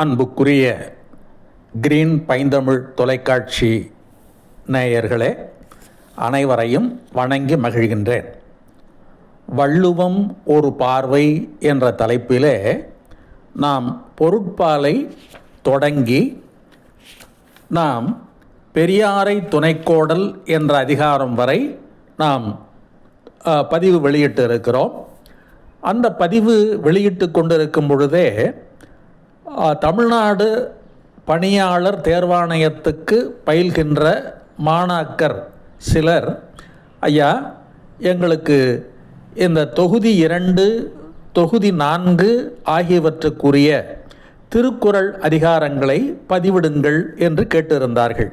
அன்புக்குரிய கிரீன் பைந்தமிழ் தொலைக்காட்சி நேயர்களே அனைவரையும் வணங்கி மகிழ்கின்றேன். வள்ளுவம் ஒரு பார்வை என்ற தலைப்பிலே நாம் பொருட்பாலை தொடங்கி நாம் பெரியாரை துணைக்கோடல் என்ற அதிகாரம் வரை நாம் பதிவு வெளியிட்டு இருக்கிறோம் அந்த பதிவு வெளியிட்டு கொண்டிருக்கும் பொழுதே தமிழ்நாடு பணியாளர் தேர்வாணையத்துக்கு பயில்கின்ற மாணாக்கர் சிலர் ஐயா எங்களுக்கு இந்த தொகுதி இரண்டு தொகுதி நான்கு ஆகியவற்றுக்குரிய திருக்குறள் அதிகாரங்களை பதிவிடுங்கள் என்று கேட்டிருந்தார்கள்.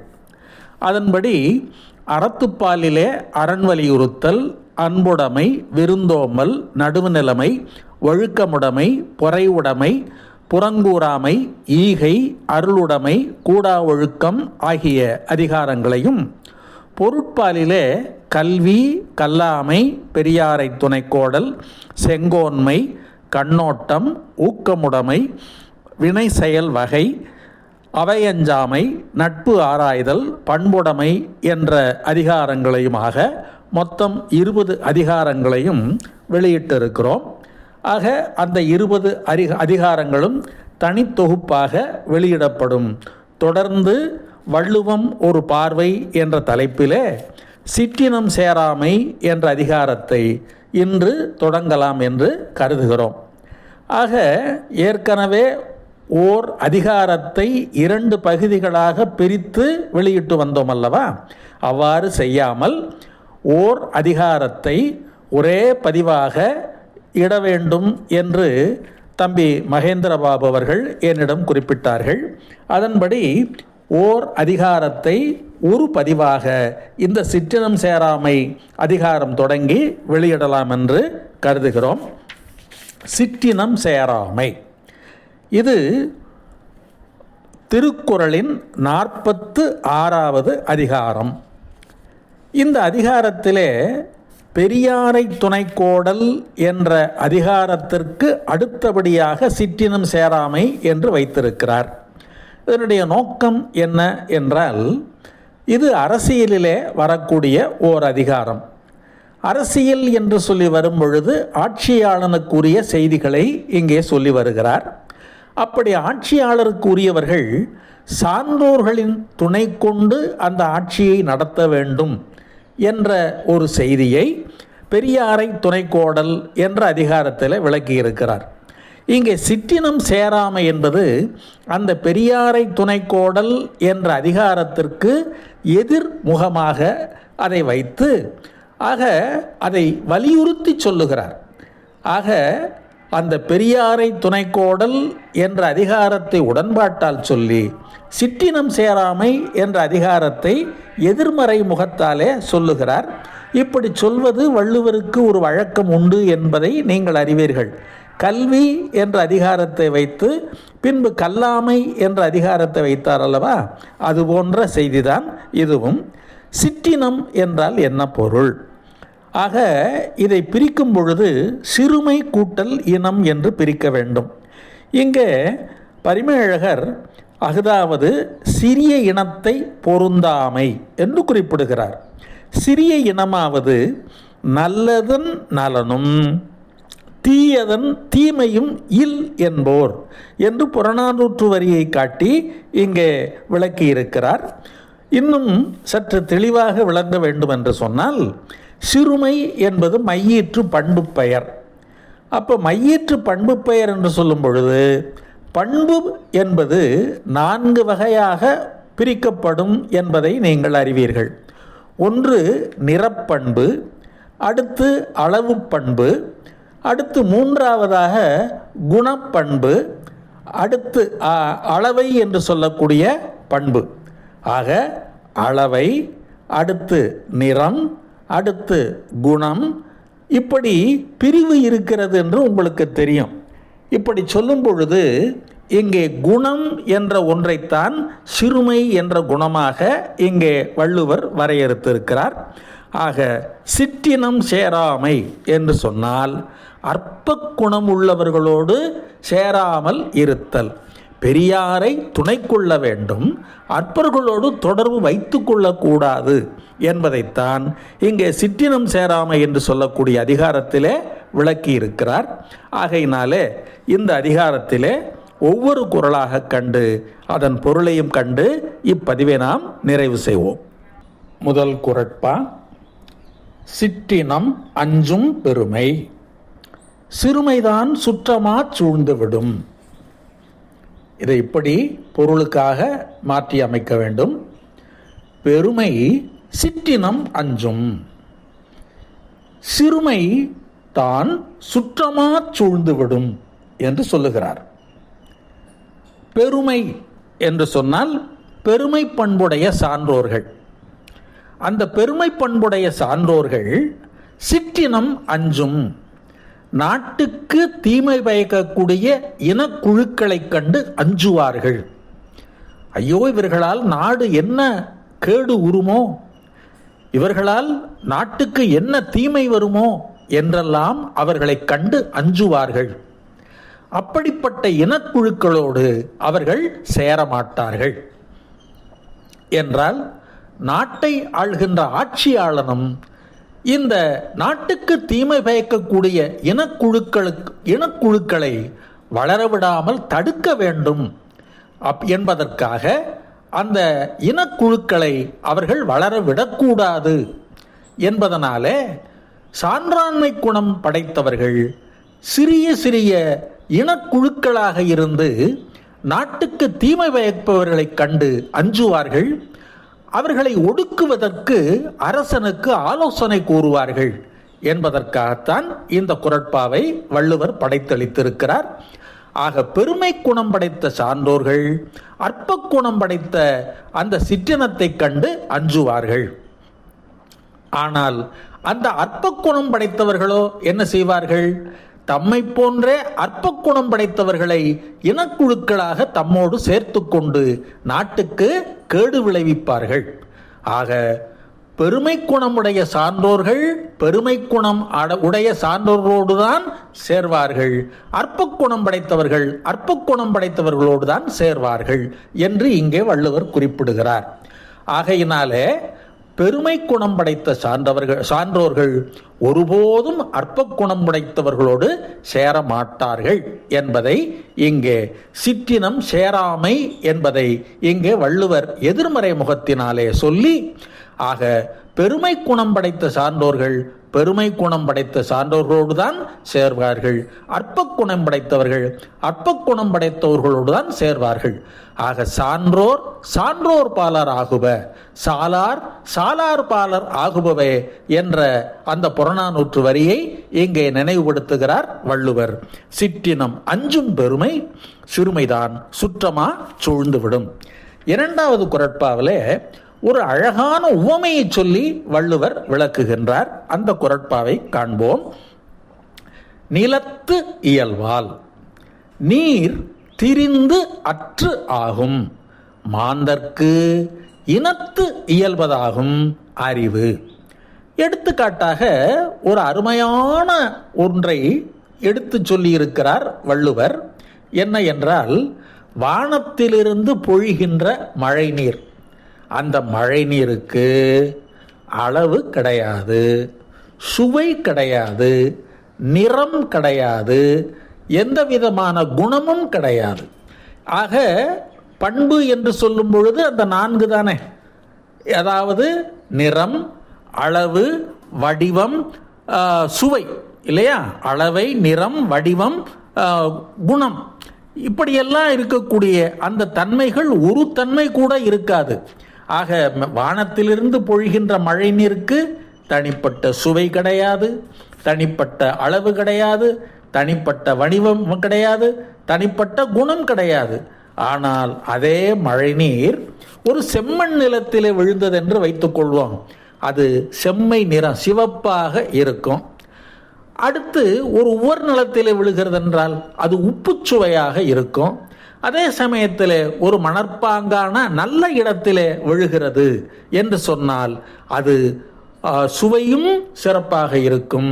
அதன்படி அறத்துப்பாலிலே அரண் வலியுறுத்தல் அன்புடைமை விருந்தோம்பல் நடுவுநிலைமை ஒழுக்கமுடைமை பொறையுடைமை புறங்கூறாமை ஈகை அருளுடைமை கூடா ஒழுக்கம் ஆகிய அதிகாரங்களையும் பொருட்பாலிலே கல்வி கல்லாமை பெரியாரை துணைக்கோடல் செங்கோன்மை கண்ணோட்டம் ஊக்கமுடைமை வினை செயல் வகை அவையஞ்சாமை நட்பு ஆராய்தல் பண்புடைமை என்ற அதிகாரங்களையுமாக மொத்தம் இருபது அதிகாரங்களையும் வெளியிட்டிருக்கிறோம். ஆக அந்த இருபது அரி அதிகாரங்களும் தனித்தொகுப்பாக வெளியிடப்படும். தொடர்ந்து வள்ளுவம் ஒரு பார்வை என்ற தலைப்பிலே சிற்றினம் சேராமை என்ற அதிகாரத்தை இன்று தொடங்கலாம் என்று கருதுகிறோம். ஆக ஏற்கனவே ஓர் அதிகாரத்தை இரண்டு பகுதிகளாக பிரித்து வெளியிட்டு வந்தோம் அல்லவா? அவ்வாறு செய்யாமல் ஓர் அதிகாரத்தை ஒரே பதிவாக இட வேண்டும் என்று தம்பி மகேந்திரபாபு அவர்கள் என்னிடம் குறிப்பிட்டார்கள். அதன்படி ஓர் அதிகாரத்தை ஒரு பதிவாக இந்த சிற்றினம் சேராமை அதிகாரம் தொடங்கி வெளியிடலாம் என்று கருதுகிறோம். சிற்றினம் சேராமை. இது திருக்குறளின் நாற்பத்து ஆறாவது அதிகாரம். இந்த அதிகாரத்திலே பெரியாரை துணைக்கோடல் என்ற அதிகாரத்திற்கு அடுத்தபடியாக சிற்றினம் சேராமை என்று வைத்திருக்கிறார். இதனுடைய நோக்கம் என்ன என்றால் இது அரசியலிலே வரக்கூடிய ஓர் அதிகாரம். அரசியல் என்று சொல்லி வரும் பொழுது ஆட்சியாளனுக்குரிய செய்திகளை இங்கே சொல்லி வருகிறார். அப்படி ஆட்சியாளருக்குரியவர்கள் சான்றோர்களின் துணை கொண்டு அந்த ஆட்சியை நடத்த வேண்டும். என்ற ஒரு செய்தியை பெரியாரை துணைக்கோடல் என்ற அதிகாரத்தில் விளக்கியிருக்கிறார். இங்கே சிற்றினம் சேராமை என்பது அந்த பெரியாரை துணைக்கோடல் என்ற அதிகாரத்திற்கு எதிர்முகமாக அதை வைத்து ஆக அதை வலியுறுத்தி சொல்லுகிறார். ஆக அந்த பெரியாரை துணைக்கோடல் என்ற அதிகாரத்தை உடன்பாட்டால் சொல்லி சிற்றினம் சேராமை என்ற அதிகாரத்தை எதிர்மறை முகத்தாலே சொல்லுகிறார். இப்படி சொல்வது வள்ளுவருக்கு ஒரு வழக்கம் உண்டு என்பதை நீங்கள் அறிவீர்கள். கல்வி என்ற அதிகாரத்தை வைத்து பின்பு கல்லாமை என்ற அதிகாரத்தை வைத்தார் அல்லவா? அது போன்ற செய்திதான் இதுவும். சிற்றினம் என்றால் என்ன பொருள்? ஆக இதை பிரிக்கும் பொழுது சிறுமை கூட்டல் இனம் என்று பிரிக்க வேண்டும். இங்கே பரிமேழகர் அஃதாவது சிறிய இனத்தை பொருந்தாமை என்று குறிப்பிடுகிறார். சிறிய இனமாவது நல்லதன் நலனும் தீயதன் தீமையும் இல் என்போர் என்று புறநானூற்று வரியை காட்டி இங்கே விளக்கியிருக்கிறார். இன்னும் சற்று தெளிவாக விளங்க வேண்டும் என்று சொன்னால் சிறுமை என்பது மையீற்று பண்பு பெயர். அப்போ மையீற்று பண்பு பெயர் என்று சொல்லும் பொழுது பண்பு என்பது நான்கு வகையாக பிரிக்கப்படும் என்பதை நீங்கள் அறிவீர்கள். ஒன்று நிறப்பண்பு அடுத்து அளவு பண்பு அடுத்து மூன்றாவதாக குணப்பண்பு அடுத்து அளவை என்று சொல்லக்கூடிய பண்பு. ஆக அளவை அடுத்து நிறம் அடுத்து குணம். இப்படி பிரிவு இருக்கிறது என்று உங்களுக்கு தெரியும். இப்படி சொல்லும் பொழுது இங்கே குணம் என்ற ஒன்றைத்தான் சிறுமை என்ற குணமாக இங்கே வள்ளுவர் வரையறுத்திருக்கிறார். ஆக சிற்றினம் சேராமை என்று சொன்னால் அற்ப குணம் உள்ளவர்களோடு சேராமல் இருத்தல். பெரியாரை துணை கொள்ள வேண்டும் அற்பர்களோடு தொடர்பு வைத்து கொள்ளக்கூடாது என்பதைத்தான் இங்கே சிற்றினம் சேராமை என்று சொல்லக்கூடிய அதிகாரத்திலே விளக்கி இருக்கிறார். ஆகையினாலே இந்த அதிகாரத்திலே ஒவ்வொரு குரலாக கண்டு அதன் பொருளையும் கண்டு இப்பதிவை நாம் நிறைவு செய்வோம். முதல் குரட்பா சிற்றினம் அஞ்சும் பெருமை. சிறுமைதான் சுற்றமா சூழ்ந்துவிடும் இதை இப்படி பொருளுக்காக மாற்றி அமைக்க வேண்டும். பெருமை சிற்றினம் அஞ்சும். சிறுமை தான் சுற்றமா சூழ்ந்துவிடும் என்று சொல்லுகிறார். பெருமை என்று சொன்னால் பெருமை பண்புடைய சான்றோர்கள். அந்த பெருமை பண்புடைய சான்றோர்கள் சிற்றினம் அஞ்சும். நாட்டுக்கு தீமை பயக்கக்கூடிய இனக்குழுக்களைக் கண்டு அஞ்சுவார்கள். ஐயோ இவர்களால் நாடு என்ன கேடு உருமோ? இவர்களால் நாட்டுக்கு என்ன தீமை வருமோ? என்றெல்லாம் அவர்களைக் கண்டு அஞ்சுவார்கள். அப்படிப்பட்ட இனக்குழுக்களோடு அவர்கள் சேரமாட்டார்கள். என்றால் நாட்டை ஆள்கின்ற ஆட்சியாளனும் இந்த நாட்டுக்கு தீமை பயக்கக்கூடிய இனக்குழுக்களுக்கு இனக்குழுக்களை வளரவிடாமல் தடுக்க வேண்டும். அப் என்பதற்காக அந்த இனக்குழுக்களை அவர்கள் வளரவிடக்கூடாது என்பதனாலே சான்றாண்மை குணம் படைத்தவர்கள் சிறிய சிறிய இனக்குழுக்களாக இருந்து நாட்டுக்கு தீமை பயப்பவர்களைக் கண்டு அஞ்சுவார்கள். அவர்களை ஒடுக்குவதற்கு அரசனுக்கு ஆலோசனை கூறுவார்கள் என்பதற்காகத்தான் இந்த குரட்பாவை வள்ளுவர் படைத்தளித்திருக்கிறார். ஆக பெருமை குணம் படைத்த சான்றோர்கள் அற்ப குணம் படைத்த அந்த சிற்றினத்தை கண்டு அஞ்சுவார்கள். ஆனால் அந்த அற்ப குணம் படைத்தவர்களோ என்ன செய்வார்கள்? தம்மை போன்றே அற்ப குணம் படைத்தவர்களை இனக்குழுக்களாக தம்மோடு சேர்த்து கொண்டு நாட்டுக்கு கேடு விளைவிப்பார்கள். ஆக பெருமை குணமுடைய சான்றோர்கள் பெருமை குணம் அட- உடைய சான்றோர்களோடு தான் சேர்வார்கள். அற்ப குணம் படைத்தவர்கள் அற்ப குணம் படைத்தவர்களோடு தான் சேர்வார்கள் என்று இங்கே வள்ளுவர் குறிப்பிடுகிறார். ஆகையினாலே பெருமை குணம் படைத்த சான்றவர்கள் சான்றோர்கள் ஒருபோதும் அற்ப குணம் படைத்தவர்களோடு சேர மாட்டார்கள் என்பதை இங்கே சிற்றினம் சேராமை என்பதை இங்கே வள்ளுவர் எதிர்மறை முகத்தினாலே சொல்லி ஆக பெருமை குணம் படைத்த சான்றோர்கள் பெருமை குணம் படைத்த சான்றோர்களோடு தான் சேர்வார்கள். அற்ப குணம் படைத்தவர்கள் அற்ப குணம் படைத்தவர்களோடு தான் சேர்வார்கள். ஆக சான்றோர் சான்றோர் பாலர் ஆகுப சாலார் சாலார் பாலர் ஆகுபவே என்ற அந்த புறநானூற்று வரியை இங்கே நினைவுபடுத்துகிறார் வள்ளுவர். சிற்றினம் அஞ்சும் பெருமை சிறுமைதான் சுற்றமா சூழ்ந்துவிடும். இரண்டாவது குரட்பாவிலே ஒரு அழகான உவமையை சொல்லி வள்ளுவர் விளக்குகின்றார். அந்த குரட்பாவை காண்போம். நிலத்து இயல்வால் நீர் திரிந்து அற்று ஆகும். மாந்தர்க்கு இனத்து இயல்பதாகும் அறிவு. எடுத்துக்காட்டாக ஒரு அருமையான ஒன்றை எடுத்து சொல்லியிருக்கிறார் வள்ளுவர். என்ன என்றால் வானத்திலிருந்து பொழிகின்ற மழைநீர். அந்த மழைநீருக்கு அளவு கிடையாது சுவை கிடையாது நிறம் கிடையாது எந்த விதமான குணமும் கிடையாது. ஆக பண்பு என்று சொல்லும் பொழுது அந்த நான்கு தானே. அதாவது நிறம் அளவு வடிவம் சுவை இல்லையா? அளவை நிறம் வடிவம் குணம். இப்படியெல்லாம் இருக்கக்கூடிய அந்த தன்மைகள் ஒரு தன்மை கூட இருக்காது. ஆக ம- வானத்திலிருந்து பொழிகின்ற மழை நீருக்கு தனிப்பட்ட சுவை கிடையாது தனிப்பட்ட அளவு கிடையாது தனிப்பட்ட வடிவம் கிடையாது தனிப்பட்ட குணம் கிடையாது. ஆனால் அதே மழைநீர் ஒரு செம்மண் நிலத்திலே விழுந்தது என்று வைத்துக்கொள்வோம் அது செம்மை நிறம் சிவப்பாக இருக்கும். அடுத்து ஒரு உவர் நிலத்திலே விழுகிறது என்றால் அது உப்புச்சுவையாக இருக்கும். அதே சமயத்தில் ஒரு மணற்பாங்கான நல்ல இடத்திலே விழுகிறது என்று சொன்னால் அது சுவையும் சிறப்பாக இருக்கும்.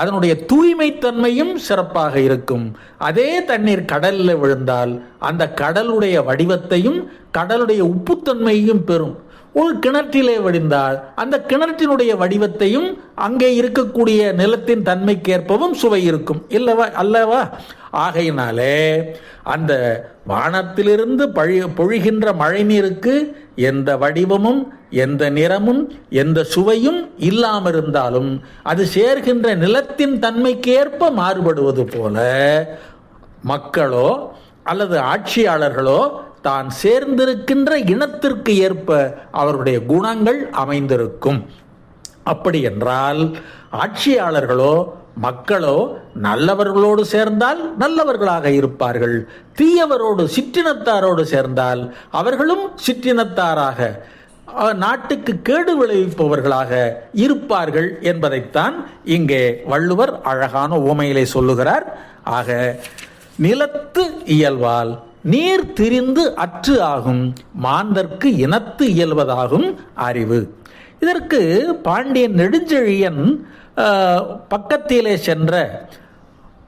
அதனுடைய தூய்மைத்தன்மையும் சிறப்பாக இருக்கும். அதே தண்ணீர் கடலில் விழுந்தால் அந்த கடலுடைய வடிவத்தையும் கடலுடைய உப்புத்தன்மையையும் பெறும். ஒரு கிணற்றிலே வடிந்தால் அந்த கிணற்றினுடைய வடிவத்தையும் அங்கே இருக்கக்கூடிய நிலத்தின் தன்மைக்கேற்பவும் சுவை இருக்கும். இல்லவா? அல்லவா? ஆகையினாலே அந்த வானத்திலிருந்து பழி பொழிகின்ற மழை நீருக்கு எந்த வடிவமும் எந்த நிறமும் எந்த சுவையும் இல்லாமல் இருந்தாலும் அது சேர்கின்ற நிலத்தின் தன்மைக்கேற்ப மாறுபடுவது போல மக்களோ அல்லது ஆட்சியாளர்களோ தான் சேர்ந்திருக்கின்ற இனத்திற்கு ஏற்ப அவருடைய குணங்கள் அமைந்திருக்கும். அப்படி என்றால் ஆட்சியாளர்களோ மக்களோ நல்லவர்களோடு சேர்ந்தால் நல்லவர்களாக இருப்பார்கள். தீயவரோடு சிற்றினத்தாரோடு சேர்ந்தால் அவர்களும் சிற்றினத்தாராக நாட்டுக்கு கேடு விளைவிப்பவர்களாக இருப்பார்கள் என்பதைத்தான் இங்கே வள்ளுவர் அழகான உவமையிலே சொல்லுகிறார். ஆக நிலத்து இயல்பால் நீர் திரிந்து அற்று ஆகும் மாந்தர்க்கு இனத்து இயல்வதாகும் அறிவு. இதற்கு பாண்டியன் நெடுஞ்செழியன் பக்கத்திலே சென்ற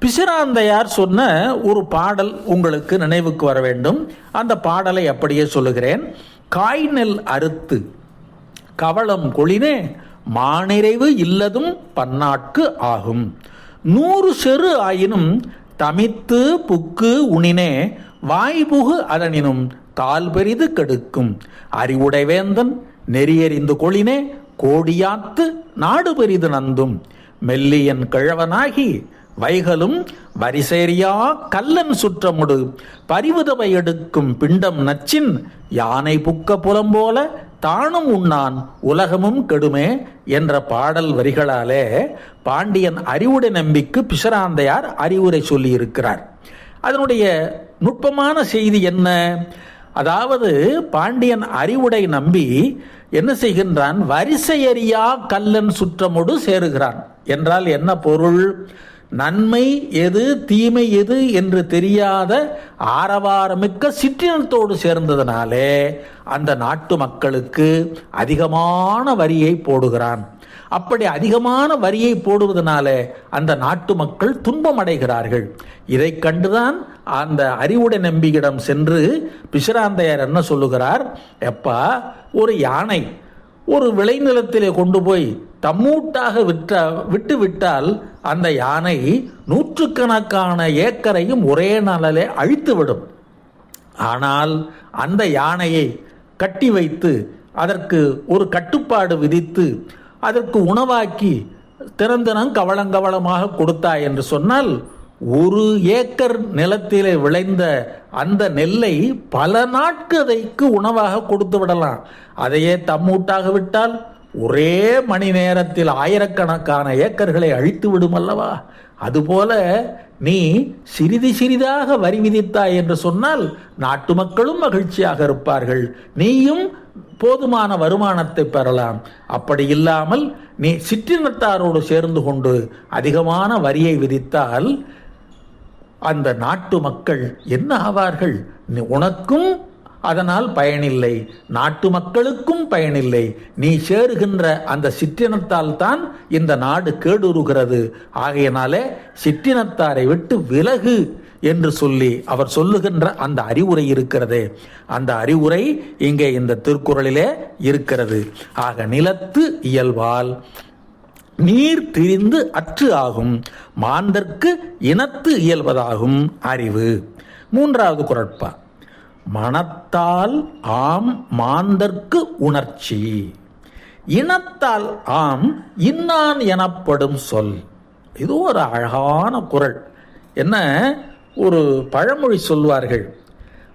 பிசிராந்தையார் சொன்ன ஒரு பாடல் உங்களுக்கு நினைவுக்கு வர வேண்டும். அந்த பாடலை அப்படியே சொல்லுகிறேன். காய் நெல் அறுத்து கவளம் கொளினே மானிறைவு இல்லதும் பன்னாட்கு ஆகும். நூறு செரு ஆயினும் தமித்து புக்கு உணினே வாய்புகு அதனினும் தால் பெரிது கெடுக்கும். அறிவுடைவேந்தன் நெறியறிந்து கொளினே கோடியாத்து நாடு பெரிது நந்தும். மெல்லியன் கிழவனாகி வைகலும் வரிசேரியா கல்லன் சுற்றமுடு. பரிவுதவை எடுக்கும் பிண்டம் நச்சின் யானை புக்க புலம்போல தானும் உண்ணான் உலகமும் கெடுமே என்ற பாடல் வரிகளாலே பாண்டியன் அறிவுடை நம்பிக்கு பிசராந்தையார் அறிவுரை சொல்லியிருக்கிறார். அதனுடைய நுட்பமான செய்தி என்ன? அதாவது பாண்டியன் அறிவுடை நம்பி என்ன செய்கின்றான்? வரிசையறியா கல்லன் சுற்றமோடு சேருகிறான். என்றால் என்ன பொருள்? நன்மை எது தீமை எது என்று தெரியாத ஆரவாரமிக்க சிற்றினத்தோடு சேர்ந்ததனாலே அந்த நாட்டு மக்களுக்கு அதிகமான வரியை போடுகிறான். அப்படி அதிகமான வரியை போடுவதனால அந்த நாட்டு மக்கள் துன்பம் அடைகிறார்கள் இதை கண்டுதான் அந்த அறிவுடை நம்பியிடம் சென்று பிசிராந்தையர் என்ன சொல்லுகிறார்? எப்பா ஒரு யானை ஒரு விளைநிலத்திலே கொண்டு போய் தம்மூட்டாக விற்ற விட்டு விட்டால் அந்த யானை நூற்றுக்கணக்கான ஏக்கரையும் ஒரே நாளிலே அழித்துவிடும். ஆனால் அந்த யானையை கட்டி வைத்து அதற்கு ஒரு கட்டுப்பாடு விதித்து அதற்கு உணவாக்கி திறந்தனம் கவளங்கவளமாக கொடுத்தாய் என்று சொன்னால் ஒரு ஏக்கர் நிலத்திலே விளைந்த அந்த நெல்லை பல நாட்கதைக்கு உணவாக கொடுத்து விடலாம். அதையே தம்மூட்டாக விட்டால் ஒரே மணி நேரத்தில் ஆயிரக்கணக்கான ஏக்கர்களை அழித்து விடும் அல்லவா அதுபோல நீ சிறிது சிறிதாக வரி விதித்தாய் என்று சொன்னால் நாட்டு மக்களும் மகிழ்ச்சியாக இருப்பார்கள். நீயும் போதுமான வருமானத்தை பெறலாம். அப்படி இல்லாமல் நீ சிற்றினத்தாரோடு சேர்ந்து கொண்டு அதிகமான வரியை விதித்தால் அந்த நாட்டு மக்கள் என்ன ஆவார்கள்? உனக்கும் அதனால் பயனில்லை. நாட்டு மக்களுக்கும் பயனில்லை. நீ சேருகின்ற அந்த சிற்றினத்தால் தான் இந்த நாடு கேடுருகிறது. ஆகையினாலே சிற்றினத்தாரை விட்டு விலகு என்று சொல்லி அவர் சொல்லுகின்ற அந்த அறிவுரை இருக்கிறது. அந்த அறிவுரை இங்கே இந்த திருக்குறளிலே இருக்கிறது. ஆக நிலத்து இயல்பால் நீர் திரிந்து அற்று ஆகும். மாந்தர்க்கு இனத்து இயல்வதாகும் அறிவு. மூன்றாவது குரட்பா. மனத்தால் ஆம் மாந்தர்க்கு உணர்ச்சி. இனத்தால் ஆம் இன்னான் எனப்படும் சொல். இது ஒரு அழகான குரல். என்ன? ஒரு பழமொழி சொல்வார்கள்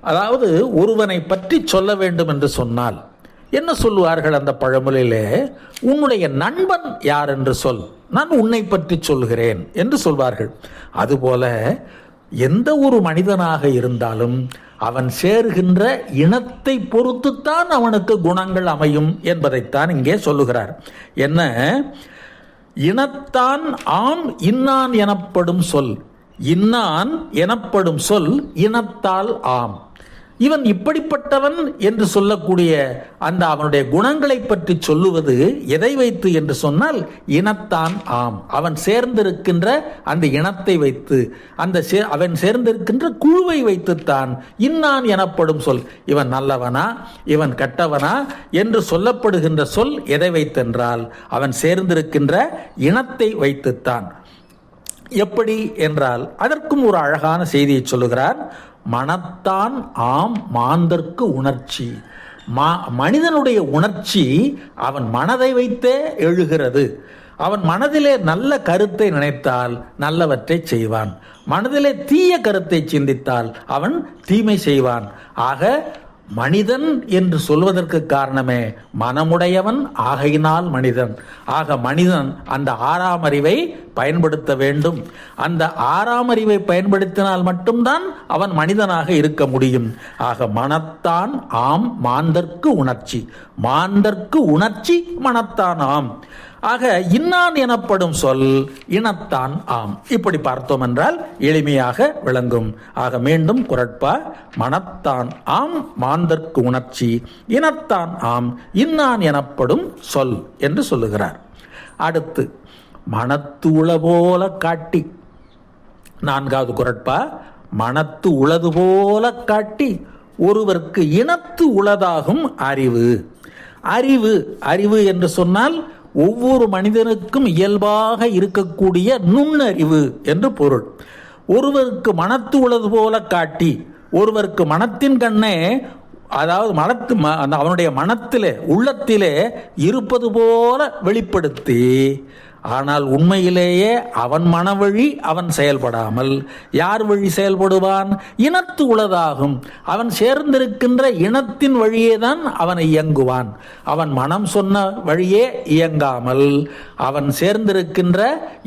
அதாவது ஒருவனை பற்றி சொல்ல வேண்டும் என்று சொன்னால். என்ன சொல்லுவார்கள் அந்த பழமொழியிலே? உன்னுடைய நண்பன் யார் என்று சொல். நான் உன்னை பற்றி சொல்கிறேன் என்று சொல்வார்கள். அதுபோல எந்த ஒரு மனிதனாக இருந்தாலும் அவன் சேருகின்ற இனத்தை பொறுத்துத்தான் அவனுக்கு குணங்கள் அமையும் என்பதைத்தான் இங்கே சொல்லுகிறார். என்ன? இனத்தான் ஆம் இன்னான் எனப்படும் சொல். இன்னான் எனப்படும் சொல் இனத்தால் ஆம். இவன் இப்படிப்பட்டவன் என்று சொல்லக்கூடிய அந்த அவனுடைய குணங்களை பற்றி சொல்லுவது எதை வைத்து என்று சொன்னால் இனத்தான் ஆம். அவன் சேர்ந்திருக்கின்ற அந்த இனத்தை வைத்து அந்த சே- அவன் சேர்ந்திருக்கின்ற குழுவை வைத்துத்தான் இன்னான் எனப்படும் சொல். இவன் நல்லவனா? இவன் கெட்டவனா? என்று சொல்லப்படுகின்ற சொல் எதை வைத்தென்றால் அவன் சேர்ந்திருக்கின்ற இனத்தை வைத்துத்தான். எப்படி என்றால் அதற்கும் ஒரு அழகான செய்தியை சொல்லுகிறார். மனத்தான் ஆம் மாந்தர்க்கு உணர்ச்சி. மா மனிதனுடைய உணர்ச்சி அவன் மனதை வைத்தே எழுகிறது. அவன் மனதிலே நல்ல கருத்தை நினைத்தால் நல்லவற்றை செய்வான். மனதிலே தீய கருத்தை சிந்தித்தால் அவன் தீமை செய்வான். ஆக மனிதன் என்று சொல்வதற்கு காரணமே மனமுடையவன் ஆகையினால் மனிதன். ஆக மனிதன் அந்த ஆறாம் அறிவை பயன்படுத்த வேண்டும். அந்த ஆறாம் அறிவை பயன்படுத்தினால் மட்டும்தான் அவன் மனிதனாக இருக்க முடியும். ஆக மனத்தான் ஆம் மாந்தர்க்கு உணர்ச்சி. மாந்தர்க்கு உணர்ச்சி மனத்தான் ஆம். ஆக இன்னான் எனப்படும் சொல் இனத்தான் ஆம். இப்படி பார்த்தோம் என்றால் எளிமையாக விளங்கும். ஆக மீண்டும் குரட்பா மனத்தான் ஆம் மாந்தர்க்கு உணர்ச்சி இனத்தான் ஆம் இன்னான் எனப்படும் சொல் என்று சொல்லுகிறார். அடுத்து மனத்து உள போல காட்டி. நான்காவது குரட்பா மனத்து உளது போல காட்டி. ஒருவருக்கு இனத்து உளதாகும் அறிவு. அறிவு அறிவு என்று சொன்னால் ஒவ்வொரு மனிதனுக்கும் இயல்பாக இருக்கக்கூடிய நுண்ணறிவு என்று பொருள். ஒருவருக்கு மனத்து உள்ளது போல காட்டி ஒருவருக்கு மனத்தின் கண்ணே அதாவது மனத்து ம- அந்த அவனுடைய மனத்திலே உள்ளத்திலே இருப்பது போல வெளிப்படுத்தி ஆனால் உண்மையிலேயே அவன் மனவழி அவன் செயல்படாமல் யார் வழி செயல்படுவான்? இனத்து உளதாகும். அவன் சேர்ந்திருக்கின்ற இனத்தின் வழியே தான் அவன் இயங்குவான். அவன் மனம் சொன்ன வழியே இயங்காமல் அவன் சேர்ந்திருக்கின்ற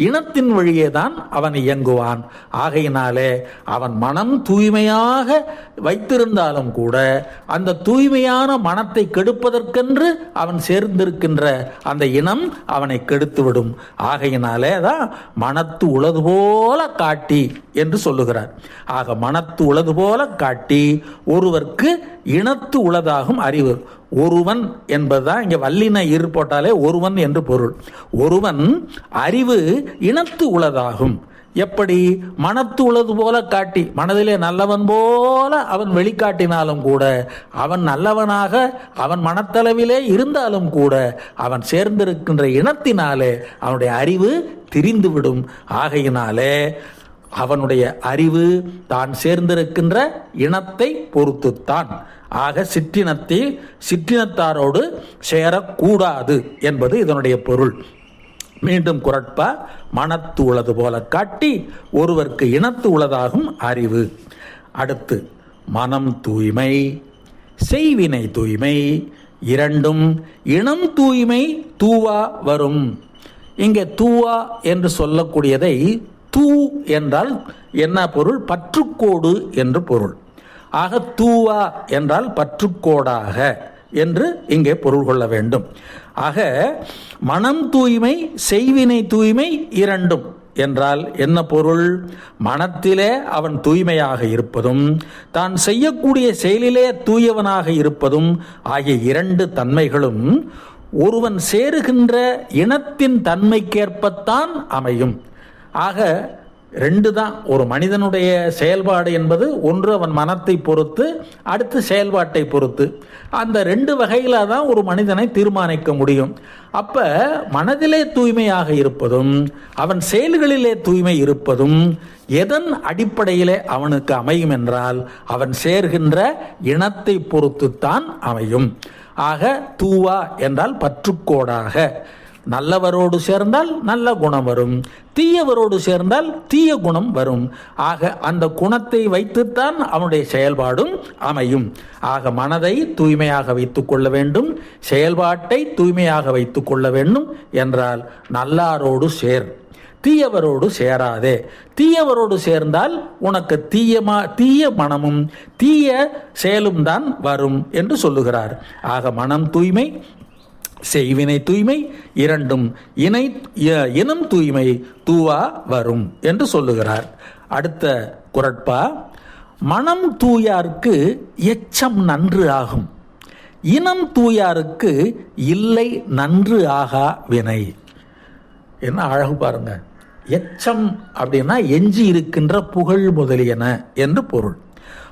இனத்தின் வழியே தான் அவன் இயங்குவான். ஆகையினாலே அவன் மனம் தூய்மையாக வைத்திருந்தாலும் கூட அந்த தூய்மையான மனத்தை கெடுப்பதற்கென்று அவன் சேர்ந்திருக்கின்ற அந்த இனம் அவனை கெடுத்துவிடும். ஆகையினாலே தான் மனத்து உளது போல காட்டி என்று சொல்லுகிறார். ஆக மனத்து உளது போல காட்டி ஒருவர்க்கு இனத்து உளதாகும் அறிவு. ஒருவன் என்பதுதான் இங்கே வல்லின இரு போட்டாலே ஒருவன் என்று பொருள். ஒருவன் அறிவு இனத்து உளதாகும். எப்படி மனத்து உள்ளது போல காட்டி மனதிலே நல்லவன் போல அவன் வெளிக்காட்டினாலும் கூட அவன் நல்லவனாக அவன் மனத்தளவிலே இருந்தாலும் கூட அவன் சேர்ந்திருக்கின்ற இனத்தினாலே அவனுடைய அறிவு திரிந்துவிடும். ஆகையினாலே அவனுடைய அறிவு தான் சேர்ந்திருக்கின்ற இனத்தை பொறுத்துத்தான். ஆக சிற்றினத்தை சிற்றினத்தாரோடு சேரக்கூடாது என்பது இதனுடைய பொருள். மீண்டும் குரட்பா மனத்து உளது போல காட்டி ஒருவருக்கு இனத்து உளதாகும் அறிவு. அடுத்து மனம் தூய்மை செய்வினை தூய்மை இரண்டும் இனம் தூய்மை தூவா வரும். இங்கே தூவா என்று சொல்லக்கூடியதை தூ என்றால் என்ன பொருள்? பற்றுக்கோடு என்று பொருள். ஆக தூவா என்றால் பற்றுக்கோடாக என்று இங்கே பொருள் கொள்ள வேண்டும். ஆக மனம் தூய்மை செய்வினை தூய்மை இரண்டும் என்றால் என்ன பொருள்? மனத்திலே அவன் தூய்மையாக இருப்பதும் தான் செய்யக்கூடிய செயலிலே தூயவனாக இருப்பதும் ஆகிய இரண்டு தன்மைகளும் ஒருவன் சேருகின்ற இனத்தின் தன்மைக்கேற்பத்தான் அமையும். ஆக ரெண்டு தான் ஒரு மனிதனுடைய செயல்பாடு என்பது ஒன்று அவன் மனத்தை பொறுத்து அடுத்து செயல்பாட்டை பொறுத்து. அந்த ரெண்டு வகையில் தான் ஒரு மனிதனை தீர்மானிக்க முடியும். அப்போ மனதிலே தூய்மையாக இருப்பதும் அவன் செயல்களிலே தூய்மை இருப்பதும் எதன் அடிப்படையிலே அவனுக்கு அமையும் என்றால் அவன் சேர்கின்ற இனத்தை பொறுத்துத்தான் அமையும். ஆக தூவா என்றால் பற்றுக்கோடாக. நல்லவரோடு சேர்ந்தால் நல்ல குணம் வரும். தீயவரோடு சேர்ந்தால் தீய குணம் வரும். ஆக அந்த குணத்தை வைத்துத்தான் அவனுடைய செயல்பாடும் அமையும். ஆக மனதை தூய்மையாக வைத்துக் கொள்ள வேண்டும். செயல்பாட்டை தூய்மையாக வைத்துக் கொள்ள வேண்டும் என்றால் நல்லாரோடு சேர். தீயவரோடு சேராதே. தீயவரோடு சேர்ந்தால் உனக்கு தீயமா தீய மனமும் தீய செயலும் தான் வரும் என்று சொல்லுகிறார். ஆக மனம் தூய்மை செய்வினை தூய்மை இரண்டும் இணை இ- இனம் தூய்மை தூவா வரும் என்று சொல்லுகிறார். அடுத்த குரட்பா மனம் தூயார்க்கு எச்சம் நன்று ஆகும். இனம் தூயாருக்கு இல்லை நன்று ஆகா வினை. என்ன அழகு பாருங்க. எச்சம் அப்படின்னா எஞ்சி இருக்கின்ற புகழ் முதலியன என்று பொருள்.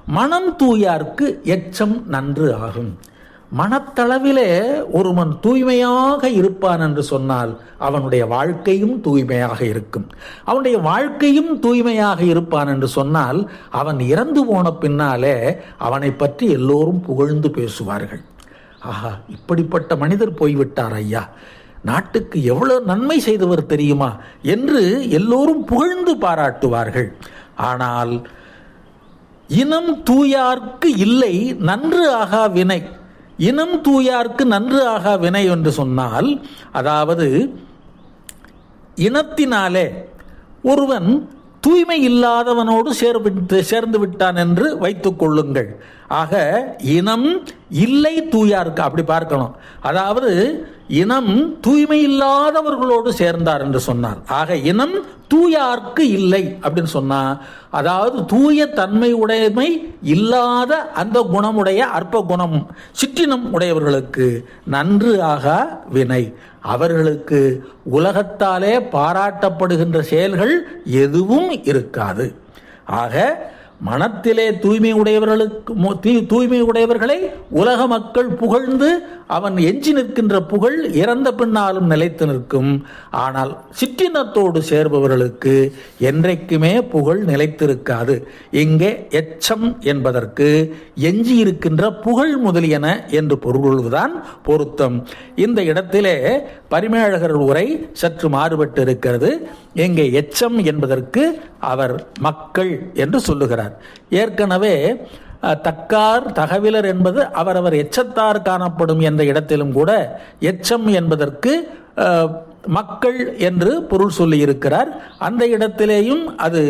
மனம் தூயார்க்கு எச்சம் நன்று ஆகும். மனத்தளவிலே ஒருவன் தூய்மையாக இருப்பான் என்று சொன்னால் அவனுடைய வாழ்க்கையும் தூய்மையாக இருக்கும். அவனுடைய வாழ்க்கையும் தூய்மையாக இருப்பான் என்று சொன்னால் அவன் இறந்து போன பின்னாலே அவனை பற்றி எல்லோரும் புகழ்ந்து பேசுவார்கள். ஆஹா இப்படிப்பட்ட மனிதர் போய்விட்டார் ஐயா. நாட்டுக்கு எவ்வளவு நன்மை செய்தவர் தெரியுமா என்று எல்லோரும் புகழ்ந்து பாராட்டுவார்கள். ஆனால் இனம் தூயார்க்கு இல்லை நன்று ஆகா வினை. இனம் தூயார்க்கு நன்று ஆகா வினை என்று சொன்னால் அதாவது இனத்தினாலே ஒருவன் தூய்மை இல்லாதவனோடு சேர்ந்து சேர்ந்து விட்டான் என்று வைத்துக் கொள்ளுங்கள். ஆக இனம் இல்லை தூயாருக்கு அப்படி பார்க்கணும். அதாவது இனம் தூய்மை இல்லாதவர்களோடு சேர்ந்தார் என்று சொன்னார். ஆக இனம் தூயார்க்கு இல்லை அப்படின்னு சொன்னா அதாவது தூய தன்மை உடைமை இல்லாத அந்த குணமுடைய அற்ப குணம் சிற்றினம் உடையவர்களுக்கு நன்று ஆக வினை. அவர்களுக்கு உலகத்தாலே பாராட்டப்படுகின்ற செயல்கள் எதுவும் இருக்காது. ஆக மனத்திலே தூய்மை உடையவர்களுக்கு மு- தீ- தூய்மை உடையவர்களை உலக மக்கள் புகழ்ந்து அவன் எஞ்சி நிற்கின்ற புகழ் இறந்த பின்னாலும் நிலைத்து நிற்கும். ஆனால் சிற்றினத்தோடு சேர்பவர்களுக்கு என்றைக்குமே புகழ் நிலைத்திருக்காது. இங்கே எச்சம் என்பதற்கு எஞ்சி இருக்கின்ற புகழ் முதலியன என்று பொருள்கொள்வதுதான் பொருத்தம். இந்த இடத்திலே பரிமேழகர் உரை சற்று மாறுபட்டு இருக்கிறது இங்கே எச்சம் என்பதற்கு அவர் மக்கள் என்று சொல்லுகிறார். ஏற்கனவே தக்கார் தகவிலர் என்பது அவரவர் எச்சத்தார் காணப்படும் என்ற இடத்திலும் கூட எச்சம் என்பதற்கு மக்கள் என்று பொருள் சொல்லி இருக்கிறார். அந்த இடத்திலேயும் அது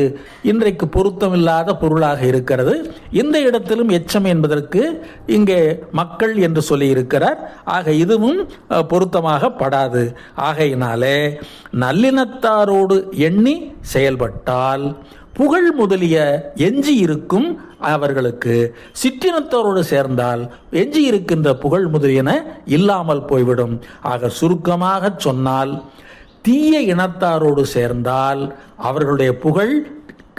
இன்றைக்கு பொருத்தமில்லாத பொருளாக இருக்கிறது. இந்த இடத்திலும் எச்சம் என்பதற்கு இங்கே மக்கள் என்று சொல்லி இருக்கிறார். ஆக இதுவும் அஹ், பொருத்தமாக படாது. ஆகையினாலே நல்லினத்தாரோடு எண்ணி செயல்பட்டால் புகழ் முதலிய எஞ்சி இருக்கும் அவர்களுக்கு சிற்றினத்தோரோடு சேர்ந்தால் எஞ்சி இருக்கின்ற புகழ் முதலியன இல்லாமல் போய்விடும். ஆக சுருக்கமாக சொன்னால் தீய இனத்தாரோடு சேர்ந்தால் அவர்களுடைய புகழ்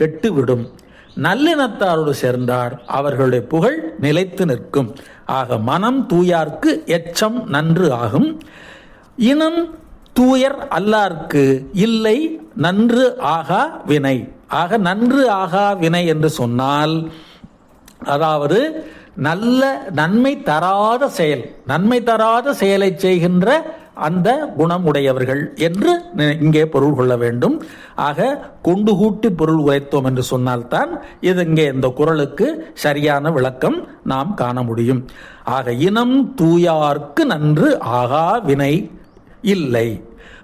கெட்டுவிடும். நல்லினத்தாரோடு சேர்ந்தார் அவர்களுடைய புகழ் நிலைத்து நிற்கும். ஆக மனம் தூயார்க்கு எச்சம் நன்று ஆகும். இனம் தூயர் அல்லார்க்கு இல்லை நன்று ஆகா வினை. ஆக நன்று ஆகா வினை என்று சொன்னால் அதாவது நல்ல நன்மை தராத செயல் நன்மை தராத செயலை செய்கின்ற அந்த குணம் உடையவர்கள் என்று இங்கே பொருள் கொள்ள வேண்டும். ஆக கொண்டு கூட்டி பொருள் உரைத்தோம் என்று சொன்னால்தான் இது இங்கே இந்த குரலுக்கு சரியான விளக்கம் நாம் காண முடியும். ஆக இனம் தூயார்க்கு நன்று ஆகா வினை இல்லை.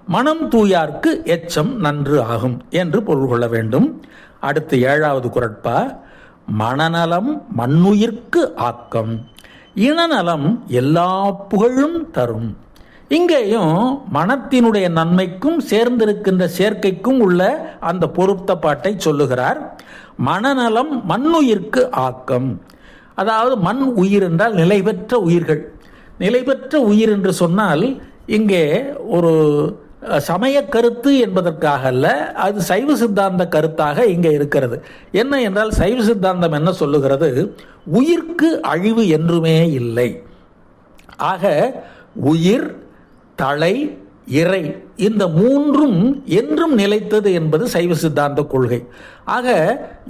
மனம் தூயார்க்கு எச்சம் நன்று ஆகும் என்று பொருள் கொள்ள வேண்டும். அடுத்து ஏழாவது குரட்பா மனநலம் மண்ணுயிர்க்கு ஆக்கம். இனநலம் எல்லா புகழும் தரும். இங்கேயும் மனத்தினுடைய நன்மைக்கும் சேர்ந்திருக்கின்ற சேர்க்கைக்கும் உள்ள அந்த பொருத்த பாட்டை சொல்லுகிறார். மனநலம் மண்ணுயிர்க்கு ஆக்கம். அதாவது மண் உயிர் என்றால் நிலை பெற்ற உயிர்கள். நிலை பெற்ற உயிர் என்று சொன்னால் இங்கே ஒரு சமய கருத்து என்பதற்காக அல்ல அது சைவ சித்தாந்த கருத்தாக இங்கே இருக்கிறது. என்ன என்றால் சைவ சித்தாந்தம் என்ன சொல்லுகிறது? உயிர்க்கு அழிவு என்றுமே இல்லை. ஆக உயிர் தலை இறை இந்த மூன்றும் என்றும் நிலைத்தது என்பது சைவ சித்தாந்த கொள்கை. ஆக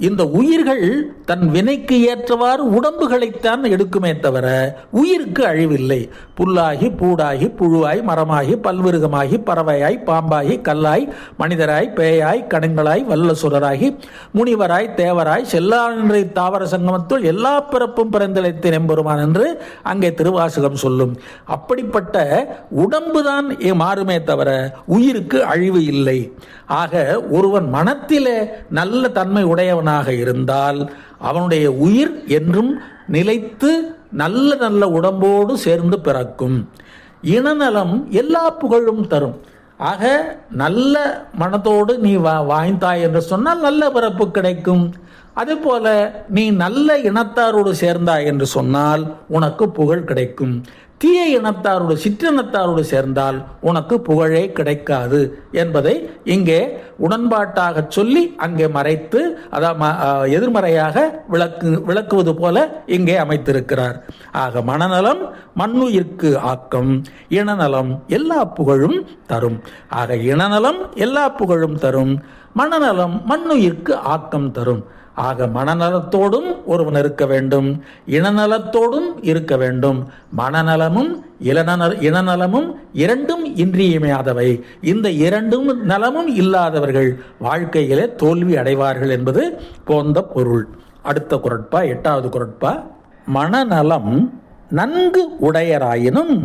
இந்த உயிர்கள் தன் வினைக்கு ஏற்றவாறு உடம்புகளைத்தான் எடுக்குமே தவிர உயிருக்கு அழிவில்லை. புல்லாகி பூடாகி புழுவாய் மரமாகி பல்விருகமாகி பறவையாய் பாம்பாகி கல்லாய் மனிதராய் பேயாய் கணங்களாய் வல்லசுரராகி முனிவராய் தேவராய் செல்லாநிறை தாவர சங்கமத்துள் எல்லா பிறப்பும் பிறந்திழைத்தேன் எம்பெருமான் என்று அங்கே திருவாசகம் சொல்லும். அப்படிப்பட்ட உடம்புதான் மாறுமே தவிர உயிருக்கு அழிவு இல்லை. ஆக ஒருவன் மனத்திலே நல்ல தன்மை உடையவனாக இருந்தால் அவனுடைய உயிர் என்றும் நிலைத்து நல்ல நல்ல உடம்போடு சேர்ந்து பிறக்கும். இனநலம் எல்லா புகழும் தரும். ஆக நல்ல மனத்தோடு நீ வா வாய்ந்தாய் என்று சொன்னால் நல்ல பிறப்பு கிடைக்கும். அதே போல நீ நல்ல இனத்தாரோடு சேர்ந்தாய் என்று சொன்னால் உனக்கு புகழ் கிடைக்கும். தீய இனத்தாரோடு சிற்றினத்தாரோடு சேர்ந்தால் உனக்கு புகழே கிடைக்காது என்பதை இங்கே உடன்பாட்டாக சொல்லி அங்கே மறைத்து அதாவது எதிர்மறையாக விளக்கு விளக்குவது போல இங்கே அமைத்திருக்கிறார். ஆக மனநலம் மண்ணுயிர்க்கு ஆக்கம் இனநலம் எல்லா புகழும் தரும். ஆக இனநலம் எல்லா புகழும் தரும் மனநலம் மண்ணுயிர்க்கு ஆக்கம் தரும். ஆக மனநலத்தோடும் ஒருவன் இருக்க வேண்டும் இனநலத்தோடும் இருக்க வேண்டும். மனநலமும் இளநல இனநலமும் இரண்டும் இன்றியமையாதவை. இந்த இரண்டும் நலமும் இல்லாதவர்கள் வாழ்க்கையிலே தோல்வி அடைவார்கள் என்பது போந்த பொருள். அடுத்த குரட்பா எட்டாவது குரட்பா. மனநலம் நன்கு உடையராயினும்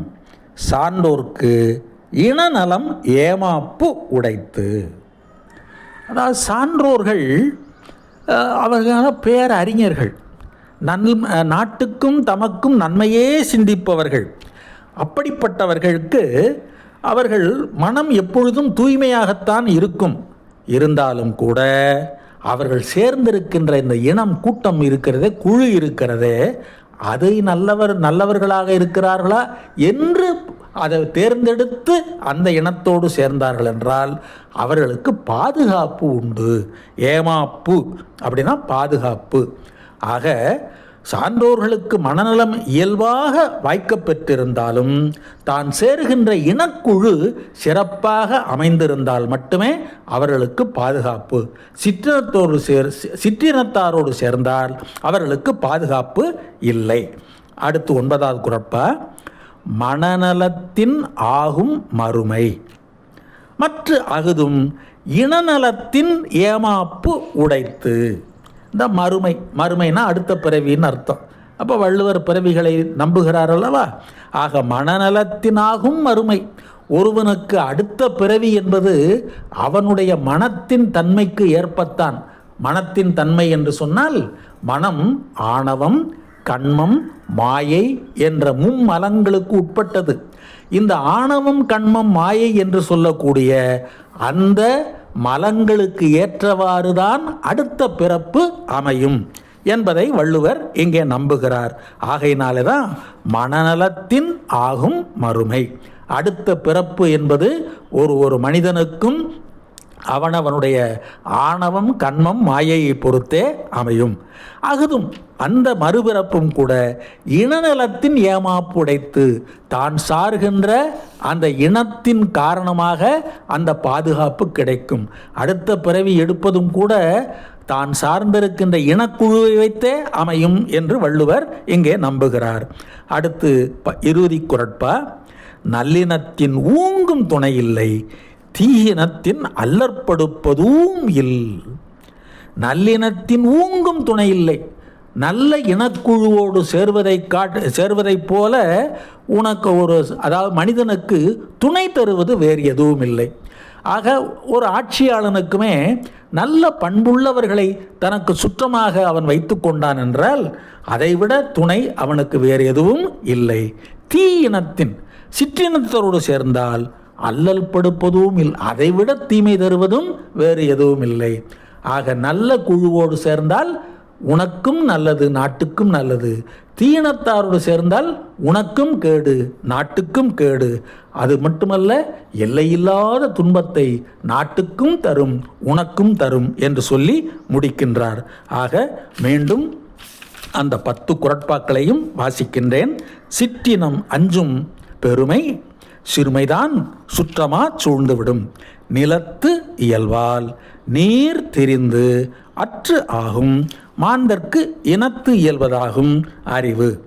சான்றோர்க்கு இனநலம் ஏமாப்பு உடைத்து. அதாவது சான்றோர்கள் அவர்களான பேரறிஞர்கள். நன் நாட்டுக்கும் தமக்கும் நன்மையே சிந்திப்பவர்கள். அப்படிப்பட்டவர்களுக்கு அவர்கள் மனம் எப்பொழுதும் தூய்மையாகத்தான் இருக்கும். இருந்தாலும் கூட அவர்கள் சேர்ந்திருக்கின்ற இந்த இனம் கூட்டம் இருக்கிறது குழு இருக்கிறது அதை நல்லவர் நல்லவர்களாக இருக்கிறார்களா என்று அதை தேர்ந்தெடுத்து அந்த இனத்தோடு சேர்ந்தார்கள் என்றால் அவர்களுக்கு பாதுகாப்பு உண்டு. ஏமாப்பு அப்படின்னா பாதுகாப்பு. ஆக சான்றோர்களுக்கு மனநலம் இயல்பாக வாய்க்கப்பெற்றிருந்தாலும் தான் சேருகின்ற இனக்குழு சிறப்பாக அமைந்திருந்தால் மட்டுமே அவர்களுக்கு பாதுகாப்பு. சிற்றினத்தோடு சேர் சிற்றினத்தாரோடு சேர்ந்தால் அவர்களுக்கு பாதுகாப்பு இல்லை. அடுத்து ஒன்பதாவது குரப்பா மனநலத்தின் ஆகும் மறுமை. மற்ற அகுதும் இனநலத்தின் ஏமாப்பு உடைத்து. இந்த மறுமை மறுமைனா அடுத்த பிறவின்னு அர்த்தம். அப்போ வள்ளுவர் பிறவிகளை நம்புகிறார் அல்லவா? ஆக மனநலத்தினாகும் மறுமை. ஒருவனுக்கு அடுத்த பிறவி என்பது அவனுடைய மனத்தின் தன்மைக்கு ஏற்பத்தான். மனத்தின் தன்மை என்று சொன்னால் மனம் ஆணவம் கண்மம் மாயை என்ற மும்மலங்களுக்கு உட்பட்டது. இந்த ஆணவம் கண்மம் மாயை என்று சொல்லக்கூடிய அந்த மலங்களுக்கு ஏற்றவாறுதான் அடுத்த பிறப்பு அமையும் என்பதை வள்ளுவர் இங்கே நம்புகிறார். ஆகையினாலே தான் மனநலத்தின் ஆகும் மறுமை. அடுத்த பிறப்பு என்பது ஒரு ஒரு மனிதனுக்கும் அவனவனுடைய ஆணவம் கண்மம் மாயையை பொறுத்தே அமையும். அகுதும் அந்த மறுபிறப்பும் கூட இனநலத்தின் ஏமாப்புடைத்து தான் சார்கின்ற அந்த இனத்தின் காரணமாக அந்த பாதுகாப்பு கிடைக்கும். அடுத்த பிறவி எடுப்பதும் கூட தான் சார்ந்திருக்கின்ற இனக்குழுவை வைத்தே அமையும் என்று வள்ளுவர் இங்கே நம்புகிறார். அடுத்து ப இறுதி குரட்பா. நல்லினத்தின் ஊங்கும் துணை இல்லை. தீயினத்தின் அல்லற்படுப்பதும் இல். நல்லினத்தின் ஊங்கும் துணை இல்லை. நல்ல இனக்குழுவோடு சேர்வதை காட்டு சேர்வதைப் போல உனக்கு ஒரு அதாவது மனிதனுக்கு துணை தருவது வேறு எதுவும் இல்லை. ஆக ஒரு ஆட்சியாளனுக்குமே நல்ல பண்புள்ளவர்களை தனக்கு சுற்றமாக அவன் வைத்து கொண்டான் என்றால் அதைவிட துணை அவனுக்கு வேறு எதுவும் இல்லை. தீ இனத்தின் சிற்றினத்தரோடு சேர்ந்தால் அல்லல் படுப்பதும் இல்லை அதைவிட தீமை தருவதும் வேறு எதுவும் இல்லை. ஆக நல்ல குழுவோடு சேர்ந்தால் உனக்கும் நல்லது நாட்டுக்கும் நல்லது. தீனத்தாரோடு சேர்ந்தால் உனக்கும் கேடு நாட்டுக்கும் கேடு. அது மட்டுமல்ல எல்லையில்லாத துன்பத்தை நாட்டுக்கும் தரும் உனக்கும் தரும் என்று சொல்லி முடிக்கின்றார். ஆக மீண்டும் அந்த பத்து குரட்பாக்களையும் வாசிக்கின்றேன். சிற்றினம் அஞ்சும் பெருமை சிறுமைதான் சுற்றமா சூழ்ந்துவிடும். நிலத்து இயல்பால் நீர் தெரிந்து அற்று ஆகும். மாந்தர்க்கு இனத்து இயல்வதாகும் அறிவு.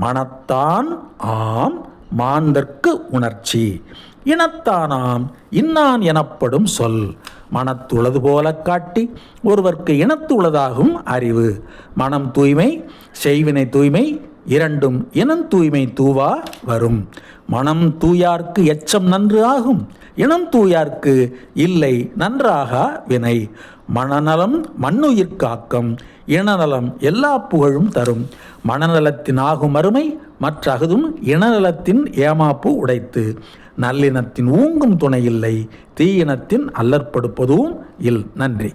மனத்தான் ஆம் மாந்தர்க்கு உணர்ச்சி. இனத்தானாம் இன்னான் எனப்படும் சொல். மனத்துளது போல காட்டி ஒருவர்க்கு இனத்துளதாகும் அறிவு. மனம் தூய்மை செய்வினை தூய்மை இரண்டும் இனம் தூய்மை தூவா வரும். மனம் தூயார்க்கு எச்சம் நன்று ஆகும். இனம் தூயார்க்கு இல்லை நன்றாகா வினை. மனநலம் மண்ணுயிர்க்காக்கம் இனநலம் எல்லா புகழும் தரும். மனநலத்தின் ஆகும் அருமை மற்ற அகுதும் இனநலத்தின் ஏமாப்பு உடைத்து. நல்லினத்தின் ஊங்கும் துணை இல்லை தீயினத்தின் அல்லற்படுப்பதும் இல். நன்றி.